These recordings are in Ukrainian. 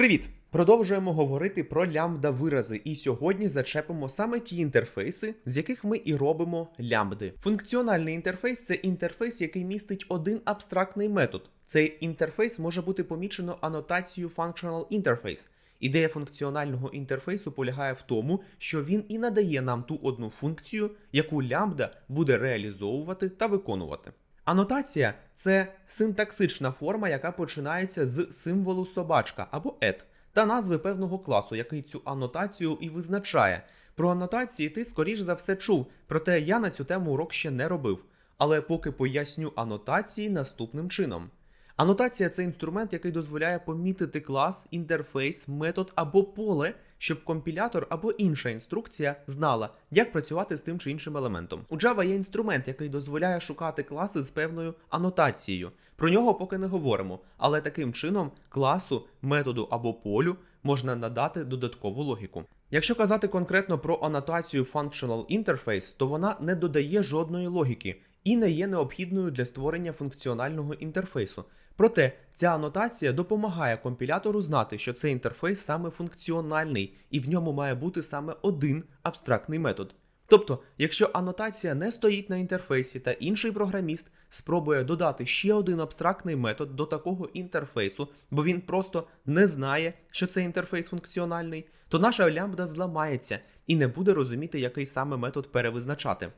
Привіт! Продовжуємо говорити про лямбда вирази, і сьогодні зачепимо саме ті інтерфейси, з яких ми і робимо лямбди. Функціональний інтерфейс це інтерфейс, який містить один абстрактний метод. Цей інтерфейс може бути помічено анотацією Functional Interface. Ідея функціонального інтерфейсу полягає в тому, що він і надає нам ту одну функцію, яку лямбда буде реалізовувати та виконувати. Анотація це синтаксична форма, яка починається з символу собачка або et, та назви певного класу, який цю анотацію і визначає. Про анотації ти, скоріш за все, чув, проте я на цю тему урок ще не робив. Але поки поясню анотації наступним чином. Анотація це інструмент, який дозволяє помітити клас, інтерфейс, метод або поле, щоб компілятор або інша інструкція знала, як працювати з тим чи іншим елементом. У Java є інструмент, який дозволяє шукати класи з певною анотацією. Про нього поки не говоримо, але таким чином класу, методу або полю можна надати додаткову логіку. Якщо казати конкретно про анотацію Functional Interface, то вона не додає жодної логіки і не є необхідною для створення функціонального інтерфейсу. Проте ця анотація допомагає компілятору знати, що цей інтерфейс саме функціональний і в ньому має бути саме один абстрактний метод. Тобто, якщо анотація не стоїть на інтерфейсі та інший програміст спробує додати ще один абстрактний метод до такого інтерфейсу, бо він просто не знає, що цей інтерфейс функціональний, то наша лямбда зламається і не буде розуміти, який саме метод перевизначати.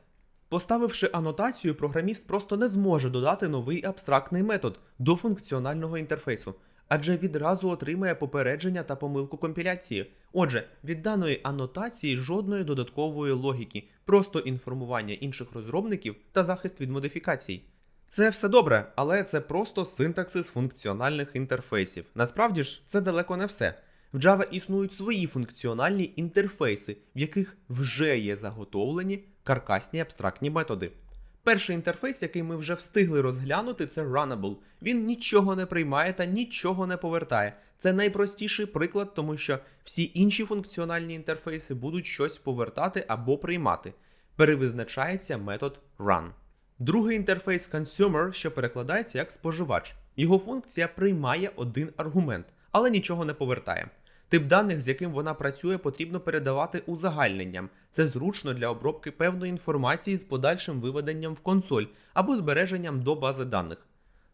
Поставивши анотацію, програміст просто не зможе додати новий абстрактний метод до функціонального інтерфейсу, адже відразу отримає попередження та помилку компіляції. Отже, від даної анотації жодної додаткової логіки, просто інформування інших розробників та захист від модифікацій. Це все добре, але це просто синтаксис функціональних інтерфейсів. Насправді ж, це далеко не все. В Java існують свої функціональні інтерфейси, в яких вже є заготовлені каркасні абстрактні методи. Перший інтерфейс, який ми вже встигли розглянути, це Runnable. Він нічого не приймає та нічого не повертає. Це найпростіший приклад, тому що всі інші функціональні інтерфейси будуть щось повертати або приймати. Перевизначається метод run. Другий інтерфейс Consumer, що перекладається як споживач. Його функція приймає один аргумент, але нічого не повертає. Тип даних, з яким вона працює, потрібно передавати узагальненням. Це зручно для обробки певної інформації з подальшим виведенням в консоль або збереженням до бази даних.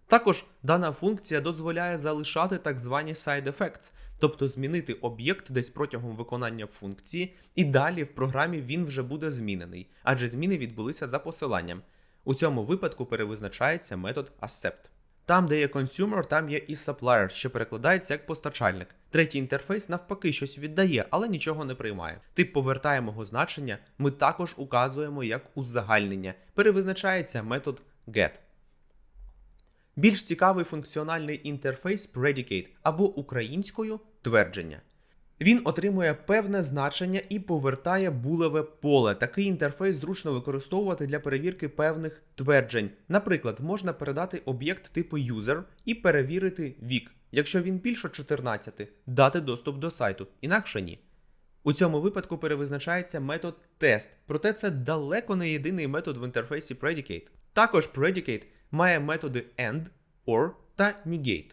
Також дана функція дозволяє залишати так звані side effects, тобто змінити об'єкт десь протягом виконання функції, і далі в програмі він вже буде змінений, адже зміни відбулися за посиланням. У цьому випадку перевизначається метод accept. Там, де є consumer, там є і supplier, що перекладається як постачальник. Третій інтерфейс навпаки щось віддає, але нічого не приймає. Тип повертаємого значення ми також указуємо як узагальнення. Перевизначається метод get. Більш цікавий функціональний інтерфейс predicate або українською твердження. Він отримує певне значення і повертає булеве поле. Такий інтерфейс зручно використовувати для перевірки певних тверджень. Наприклад, можна передати об'єкт типу user і перевірити вік. Якщо він більше 14, дати доступ до сайту, інакше ні. У цьому випадку перевизначається метод тест, проте це далеко не єдиний метод в інтерфейсі predicate. Також predicate має методи end, or та negate.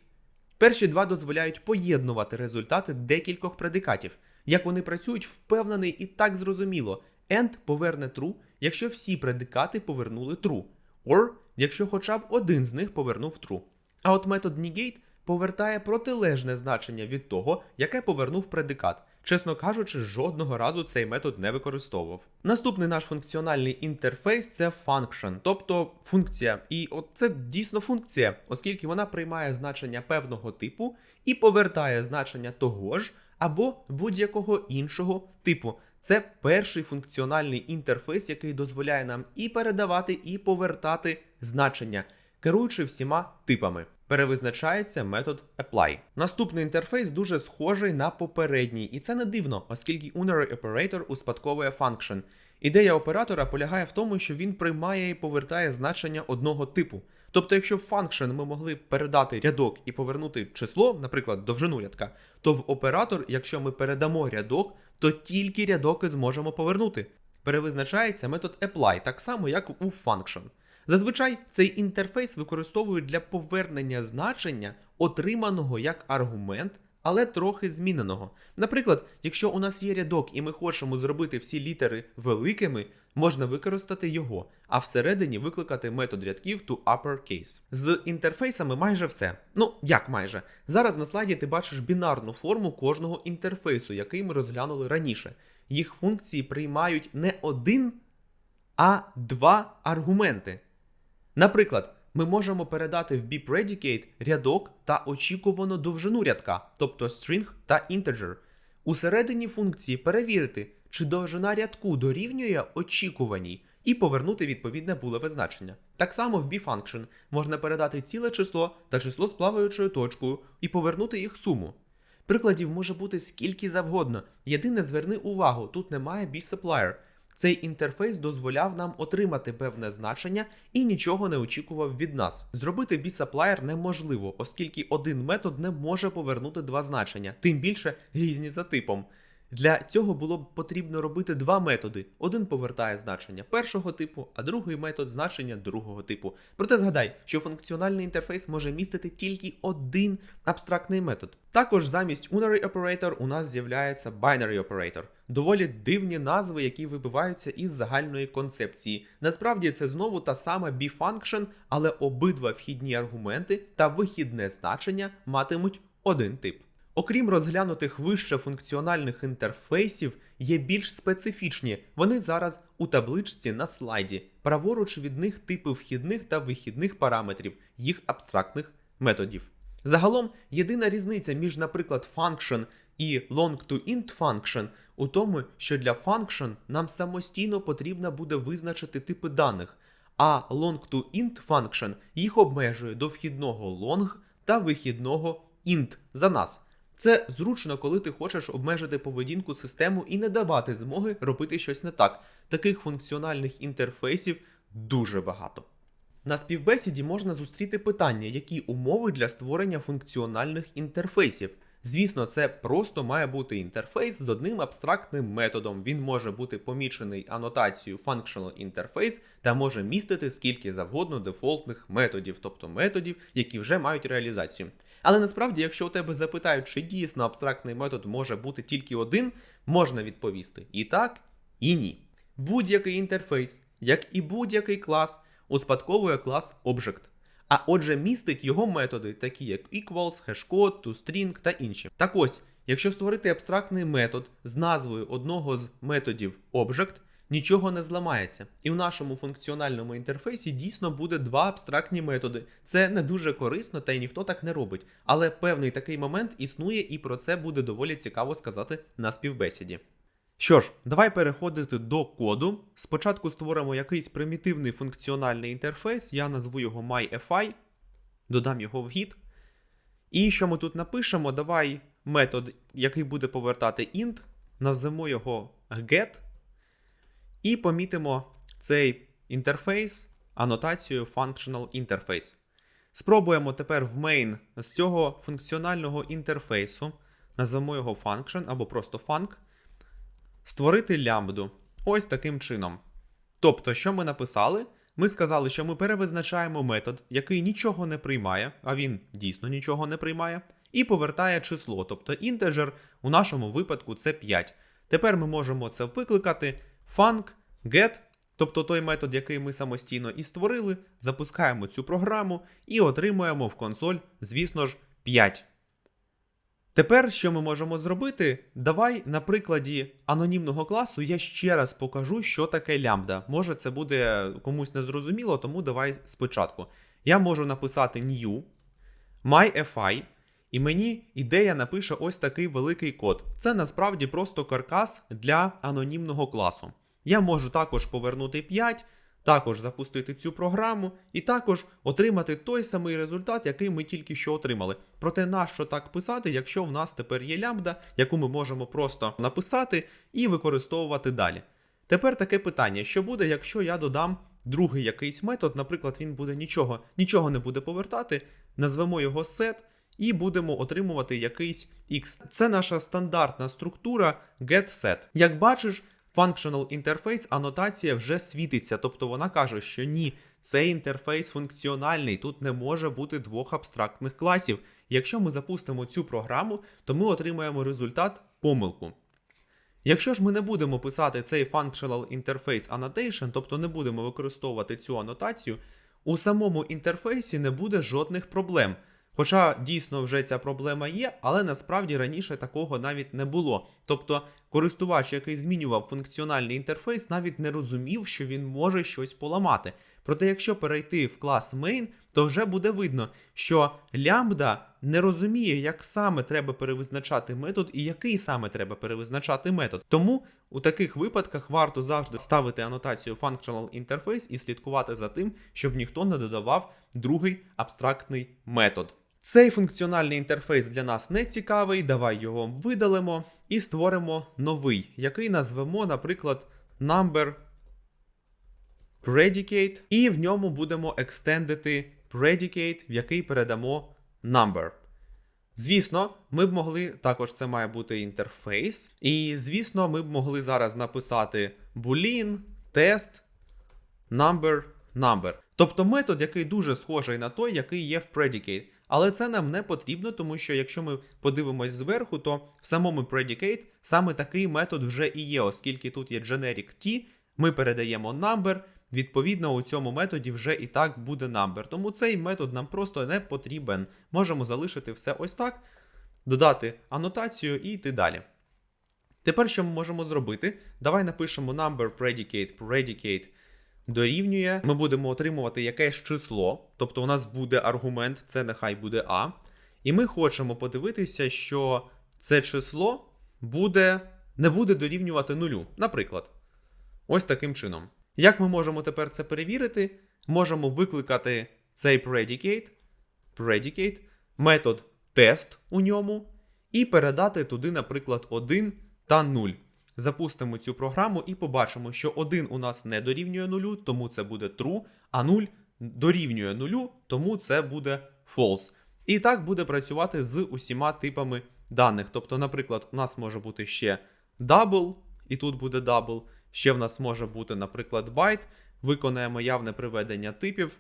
Перші два дозволяють поєднувати результати декількох предикатів. Як вони працюють, впевнений і так зрозуміло. AND поверне true, якщо всі предикати повернули true, or якщо хоча б один з них повернув true. А от метод negate повертає протилежне значення від того, яке повернув предикат. Чесно кажучи, жодного разу цей метод не використовував. Наступний наш функціональний інтерфейс це function, тобто функція. І от це дійсно функція, оскільки вона приймає значення певного типу і повертає значення того ж або будь-якого іншого типу. Це перший функціональний інтерфейс, який дозволяє нам і передавати, і повертати значення, керуючи всіма типами. Перевизначається метод apply. Наступний інтерфейс дуже схожий на попередній, і це не дивно, оскільки unary operator успадковує function. Ідея оператора полягає в тому, що він приймає і повертає значення одного типу. Тобто, якщо в function ми могли передати рядок і повернути число, наприклад, довжину рядка, то в оператор, якщо ми передамо рядок, то тільки рядок і зможемо повернути. Перевизначається метод apply, так само як у function. Зазвичай цей інтерфейс використовують для повернення значення, отриманого як аргумент але трохи зміненого. Наприклад, якщо у нас є рядок і ми хочемо зробити всі літери великими, можна використати його, а всередині викликати метод рядків to uppercase. З інтерфейсами майже все. Ну, як майже. Зараз на слайді ти бачиш бінарну форму кожного інтерфейсу, який ми розглянули раніше. Їх функції приймають не один, а два аргументи. Наприклад, ми можемо передати в BPredicate рядок та очікувану довжину рядка, тобто string та integer. Усередині функції перевірити, чи довжина рядку дорівнює очікуваній, і повернути відповідне булеве значення. Так само в bfunction можна передати ціле число та число з плаваючою точкою і повернути їх суму. Прикладів може бути скільки завгодно. Єдине зверни увагу, тут немає bSupplier. Цей інтерфейс дозволяв нам отримати певне значення і нічого не очікував від нас. Зробити бісаплаєр неможливо, оскільки один метод не може повернути два значення, тим більше різні за типом. Для цього було б потрібно робити два методи. Один повертає значення першого типу, а другий метод значення другого типу. Проте згадай, що функціональний інтерфейс може містити тільки один абстрактний метод. Також замість unary operator у нас з'являється binary operator. Доволі дивні назви, які вибиваються із загальної концепції. Насправді це знову та сама bfunction, але обидва вхідні аргументи та вихідне значення матимуть один тип. Окрім розглянутих вище функціональних інтерфейсів, є більш специфічні. Вони зараз у табличці на слайді. Праворуч від них типи вхідних та вихідних параметрів, їх абстрактних методів. Загалом, єдина різниця між, наприклад, function і long-to-int function у тому, що для function нам самостійно потрібно буде визначити типи даних, а long-to-int function їх обмежує до вхідного long та вихідного int за нас. Це зручно, коли ти хочеш обмежити поведінку систему і не давати змоги робити щось не так. Таких функціональних інтерфейсів дуже багато. На співбесіді можна зустріти питання, які умови для створення функціональних інтерфейсів. Звісно, це просто має бути інтерфейс з одним абстрактним методом. Він може бути помічений анотацією Functional Interface та може містити скільки завгодно дефолтних методів, тобто методів, які вже мають реалізацію. Але насправді, якщо у тебе запитають, чи дійсно абстрактний метод може бути тільки один, можна відповісти і так, і ні. Будь-який інтерфейс, як і будь-який клас, успадковує клас Object. А отже, містить його методи, такі як equals, hashcode, toString та інші. Так ось, якщо створити абстрактний метод з назвою одного з методів Object, нічого не зламається. І в нашому функціональному інтерфейсі дійсно буде два абстрактні методи. Це не дуже корисно, та й ніхто так не робить. Але певний такий момент існує, і про це буде доволі цікаво сказати на співбесіді. Що ж, давай переходити до коду. Спочатку створимо якийсь примітивний функціональний інтерфейс, я назву його MyFI, додам його в гід. І що ми тут напишемо? Давай метод, який буде повертати int, назвемо його get, і помітимо цей інтерфейс анотацією Functional Interface. Спробуємо тепер в main з цього функціонального інтерфейсу, назвемо його function або просто func, створити лямбду. Ось таким чином. Тобто, що ми написали? Ми сказали, що ми перевизначаємо метод, який нічого не приймає, а він дійсно нічого не приймає, і повертає число, тобто інтеджер, у нашому випадку це 5. Тепер ми можемо це викликати func get, тобто той метод, який ми самостійно і створили, запускаємо цю програму і отримуємо в консоль, звісно ж, 5. Тепер, що ми можемо зробити? Давай на прикладі анонімного класу я ще раз покажу, що таке лямбда. Може, це буде комусь незрозуміло, тому давай спочатку. Я можу написати new myfi, і мені ідея напише ось такий великий код. Це насправді просто каркас для анонімного класу. Я можу також повернути 5, також запустити цю програму і також отримати той самий результат, який ми тільки що отримали. Проте нащо так писати, якщо в нас тепер є лямбда, яку ми можемо просто написати і використовувати далі. Тепер таке питання: що буде, якщо я додам другий якийсь метод, наприклад, він буде нічого, нічого не буде повертати, назвемо його set. І будемо отримувати якийсь X. Це наша стандартна структура getSet. Як бачиш, Functional Interface анотація вже світиться, тобто вона каже, що ні, Цей інтерфейс функціональний, тут не може бути двох абстрактних класів. Якщо ми запустимо цю програму, то ми отримаємо результат помилку. Якщо ж ми не будемо писати цей Functional Interface Annotation, тобто не будемо використовувати цю анотацію, у самому інтерфейсі не буде жодних проблем. Хоча дійсно вже ця проблема є, але насправді раніше такого навіть не було. Тобто користувач, який змінював функціональний інтерфейс, навіть не розумів, що він може щось поламати. Проте, якщо перейти в клас main, то вже буде видно, що лямбда не розуміє, як саме треба перевизначати метод і який саме треба перевизначати метод. Тому у таких випадках варто завжди ставити анотацію Functional Interface і слідкувати за тим, щоб ніхто не додавав другий абстрактний метод. Цей функціональний інтерфейс для нас не цікавий, давай його видалимо і створимо новий, який назвемо, наприклад, number predicate, і в ньому будемо екстендити predicate, в який передамо number. Звісно, ми б могли, також це має бути інтерфейс, і звісно, ми б могли зараз написати boolean, test, number, number. Тобто метод, який дуже схожий на той, який є в predicate. Але це нам не потрібно, тому що якщо ми подивимось зверху, то в самому predicate саме такий метод вже і є, оскільки тут є generic t, ми передаємо number, відповідно у цьому методі вже і так буде number. Тому цей метод нам просто не потрібен. Можемо залишити все ось так, додати анотацію і йти далі. Тепер що ми можемо зробити? Давай напишемо number predicate predicate дорівнює. Ми будемо отримувати якесь число, тобто у нас буде аргумент, це нехай буде А. І ми хочемо подивитися, що це число буде, не буде дорівнювати нулю. Наприклад, ось таким чином. Як ми можемо тепер це перевірити? Можемо викликати цей predicate, predicate, метод тест у ньому, і передати туди, наприклад, 1 та 0. Запустимо цю програму і побачимо, що 1 у нас не дорівнює 0, тому це буде true, а 0 дорівнює 0, тому це буде false. І так буде працювати з усіма типами даних. Тобто, наприклад, у нас може бути ще double, і тут буде double. Ще в нас може бути, наприклад, byte. Виконаємо явне приведення типів.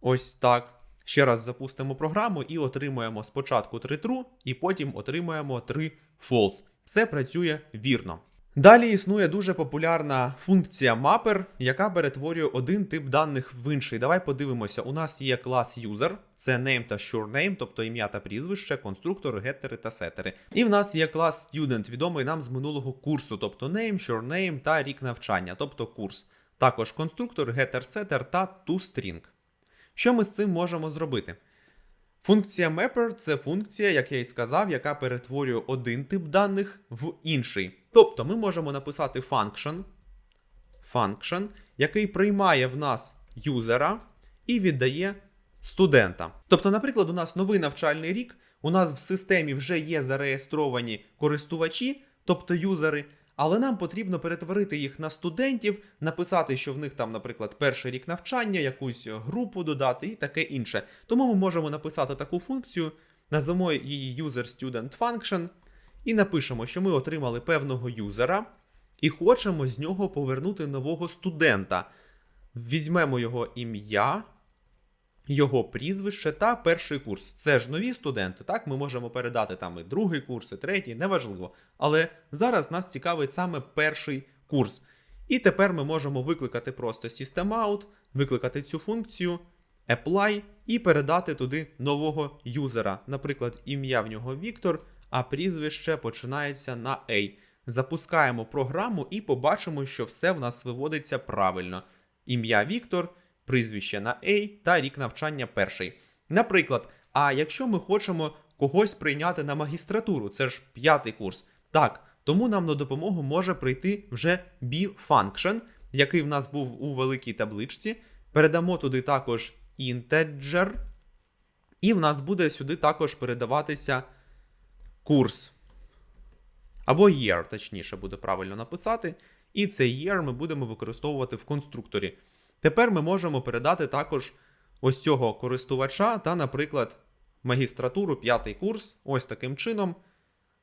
Ось так. Ще раз запустимо програму і отримуємо спочатку 3 true, і потім отримуємо 3 false. Все працює вірно. Далі існує дуже популярна функція mapper, яка перетворює один тип даних в інший. Давай подивимося. У нас є клас user, це name та surename, тобто ім'я та прізвище, конструктори, геттери та сетери. І в нас є клас student, відомий нам з минулого курсу, тобто name, surename та рік навчання, тобто курс. Також конструктор, getter, setter та toString. Що ми з цим можемо зробити? Функція mapper це функція, як я і сказав, яка перетворює один тип даних в інший. Тобто ми можемо написати function, function, який приймає в нас юзера і віддає студента. Тобто, наприклад, у нас новий навчальний рік, у нас в системі вже є зареєстровані користувачі, тобто юзери. Але нам потрібно перетворити їх на студентів, написати, що в них там, наприклад, перший рік навчання, якусь групу додати і таке інше. Тому ми можемо написати таку функцію, назвемо її user-student-function, і напишемо, що ми отримали певного юзера і хочемо з нього повернути нового студента. Візьмемо його ім'я, його прізвище та перший курс. Це ж нові студенти, так? Ми можемо передати там і другий курс, і третій, неважливо. Але зараз нас цікавить саме перший курс. І тепер ми можемо викликати просто systemout, викликати цю функцію, apply і передати туди нового юзера. Наприклад, ім'я в нього Віктор, а прізвище починається на A. Запускаємо програму і побачимо, що все в нас виводиться правильно. Ім'я Віктор прізвище на A та рік навчання перший. Наприклад, а якщо ми хочемо когось прийняти на магістратуру, це ж п'ятий курс. Так, тому нам на допомогу може прийти вже B-function, який в нас був у великій табличці. Передамо туди також integer, і в нас буде сюди також передаватися курс. Або year, точніше, буде правильно написати. І цей year ми будемо використовувати в конструкторі. Тепер ми можемо передати також ось цього користувача та, наприклад, магістратуру, п'ятий курс, ось таким чином.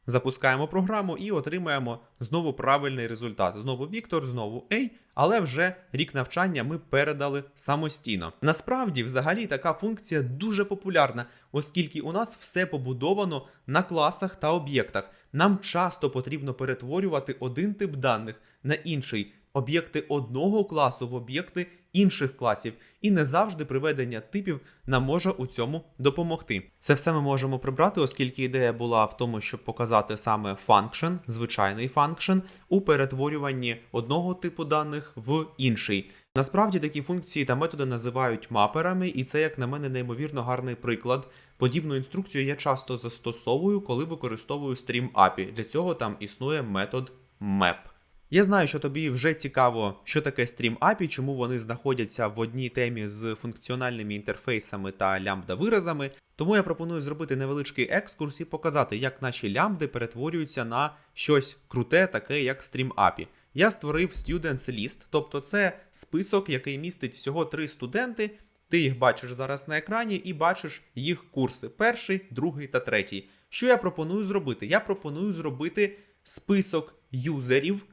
Запускаємо програму і отримаємо знову правильний результат. Знову Віктор, знову A, але вже рік навчання ми передали самостійно. Насправді, взагалі, така функція дуже популярна, оскільки у нас все побудовано на класах та об'єктах. Нам часто потрібно перетворювати один тип даних на інший, об'єкти одного класу в об'єкти інших класів, і не завжди приведення типів нам може у цьому допомогти. Це все ми можемо прибрати, оскільки ідея була в тому, щоб показати саме function, звичайний function, у перетворюванні одного типу даних в інший. Насправді такі функції та методи називають маперами, і це, як на мене, неймовірно гарний приклад. Подібну інструкцію я часто застосовую, коли використовую Stream API. Для цього там існує метод map. Я знаю, що тобі вже цікаво, що таке Stream API, чому вони знаходяться в одній темі з функціональними інтерфейсами та лямбда виразами. Тому я пропоную зробити невеличкий екскурс і показати, як наші лямбди перетворюються на щось круте, таке як Stream API. Я створив Students List, тобто це список, який містить всього три студенти. Ти їх бачиш зараз на екрані і бачиш їх курси: перший, другий та третій. Що я пропоную зробити? Я пропоную зробити список юзерів,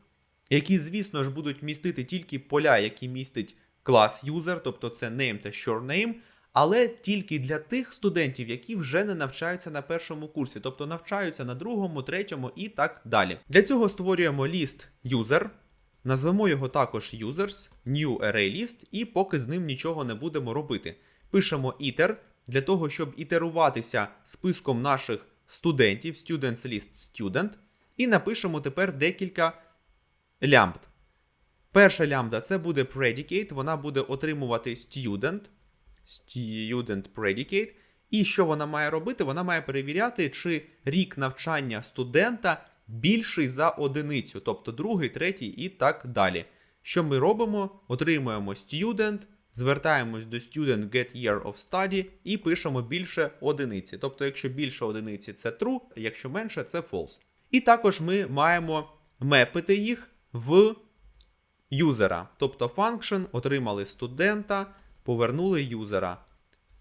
які, звісно ж, будуть містити тільки поля, які містить клас юзер, тобто це name та surname, але тільки для тих студентів, які вже не навчаються на першому курсі, тобто навчаються на другому, третьому і так далі. Для цього створюємо ліст user, назвемо його також users, new array list, і поки з ним нічого не будемо робити. Пишемо iter для того, щоб ітеруватися списком наших студентів, students list student, і напишемо тепер декілька лямбд. Перша лямбда це буде predicate, вона буде отримувати student, student predicate. І що вона має робити? Вона має перевіряти, чи рік навчання студента більший за одиницю, тобто другий, третій і так далі. Що ми робимо? Отримуємо student, звертаємось до student get year of study і пишемо більше одиниці. Тобто, якщо більше одиниці це true, якщо менше це false. І також ми маємо мепити їх в юзера. Тобто function отримали студента, повернули юзера.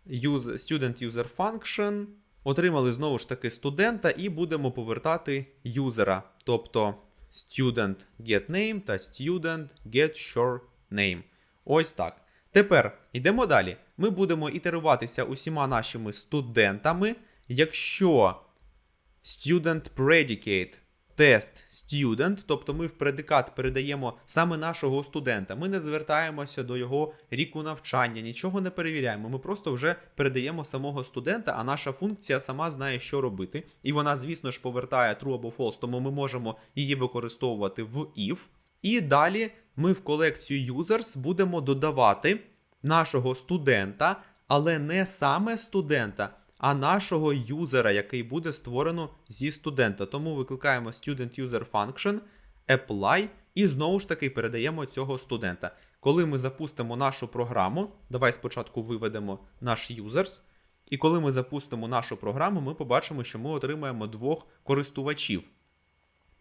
Use, student user function. Отримали знову ж таки студента, і будемо повертати юзера. Тобто student get name та student get short name. Ось так. Тепер йдемо далі. Ми будемо ітеруватися усіма нашими студентами. Якщо student predicate тест student, тобто ми в предикат передаємо саме нашого студента. Ми не звертаємося до його ріку навчання, нічого не перевіряємо. Ми просто вже передаємо самого студента, а наша функція сама знає, що робити. І вона, звісно ж, повертає true або false, тому ми можемо її використовувати в if. І далі ми в колекцію users будемо додавати нашого студента, але не саме студента, а нашого юзера, який буде створено зі студента. Тому викликаємо student user function, apply і знову ж таки передаємо цього студента. Коли ми запустимо нашу програму, давай спочатку виведемо наш users. І коли ми запустимо нашу програму, ми побачимо, що ми отримаємо двох користувачів.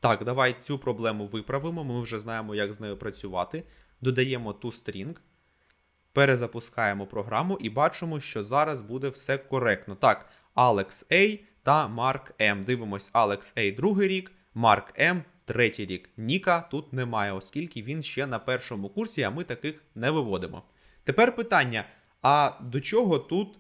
Так, давай цю проблему виправимо. Ми вже знаємо, як з нею працювати. Додаємо toString, перезапускаємо програму і бачимо, що зараз буде все коректно. Так, Alex A та Mark M. Дивимось, Alex A другий рік, Mark M третій рік. Ніка тут немає, оскільки він ще на першому курсі, а ми таких не виводимо. Тепер питання: а до чого тут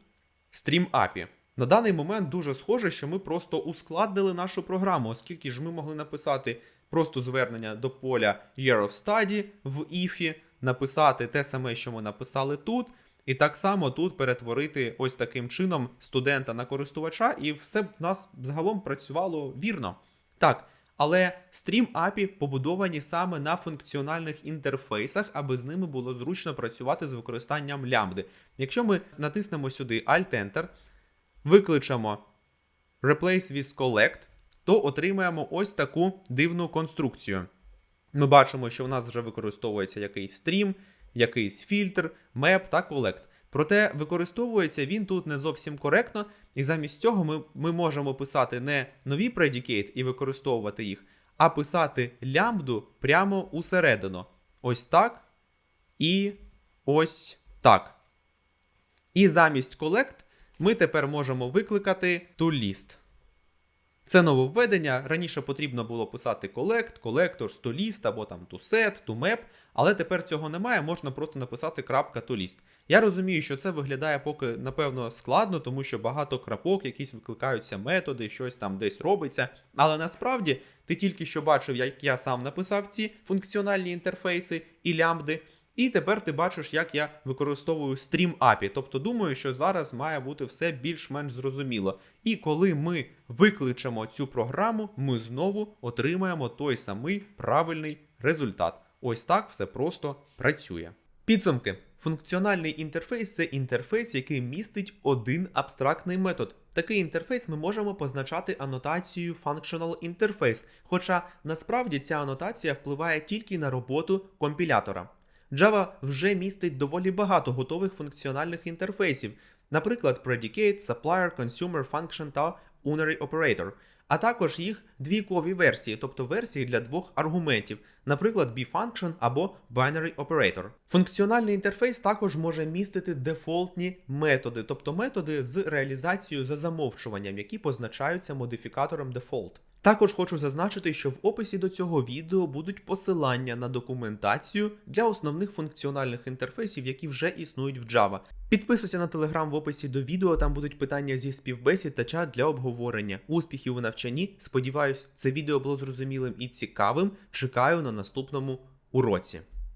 API? На даний момент дуже схоже, що ми просто ускладнили нашу програму, оскільки ж ми могли написати просто звернення до поля Year of Study в IF, написати те саме, що ми написали тут, і так само тут перетворити ось таким чином студента на користувача, і все в нас загалом працювало вірно. Так. Але Stream API побудовані саме на функціональних інтерфейсах, аби з ними було зручно працювати з використанням лямбди. Якщо ми натиснемо сюди Alt-Enter, викличемо Replace with Collect, то отримаємо ось таку дивну конструкцію. Ми бачимо, що у нас вже використовується якийсь стрім, якийсь фільтр, map та collect. Проте використовується він тут не зовсім коректно, і замість цього ми, ми можемо писати не нові predicate і використовувати їх, а писати лямбду прямо усередину. Ось так. І ось так. І замість collect ми тепер можемо викликати toList. Це нововведення. Раніше потрібно було писати collect, collector, stolist або там toSet, toMap, але тепер цього немає, можна просто написати крапка toList. Я розумію, що це виглядає поки, напевно, складно, тому що багато крапок, якісь викликаються методи, щось там десь робиться. Але насправді ти тільки що бачив, як я сам написав ці функціональні інтерфейси і лямбди. І тепер ти бачиш, як я використовую Stream API. Тобто думаю, що зараз має бути все більш-менш зрозуміло. І коли ми викличемо цю програму, ми знову отримаємо той самий правильний результат. Ось так все просто працює. Підсумки. Функціональний інтерфейс це інтерфейс, який містить один абстрактний метод. Такий інтерфейс ми можемо позначати анотацією Functional Interface, хоча насправді ця анотація впливає тільки на роботу компілятора. Java вже містить доволі багато готових функціональних інтерфейсів, наприклад, Predicate, Supplier, Consumer Function та Unary Operator, а також їх двійкові версії, тобто версії для двох аргументів, наприклад, bfunction або binary operator. Функціональний інтерфейс також може містити дефолтні методи, тобто методи з реалізацією за замовчуванням, які позначаються модифікатором default. Також хочу зазначити, що в описі до цього відео будуть посилання на документацію для основних функціональних інтерфейсів, які вже існують в Java. Підписуйся на телеграм в описі до відео, там будуть питання зі співбесід та чат для обговорення. Успіхів у навчанні. Сподіваюсь, це відео було зрозумілим і цікавим. Чекаю на наступному уроці.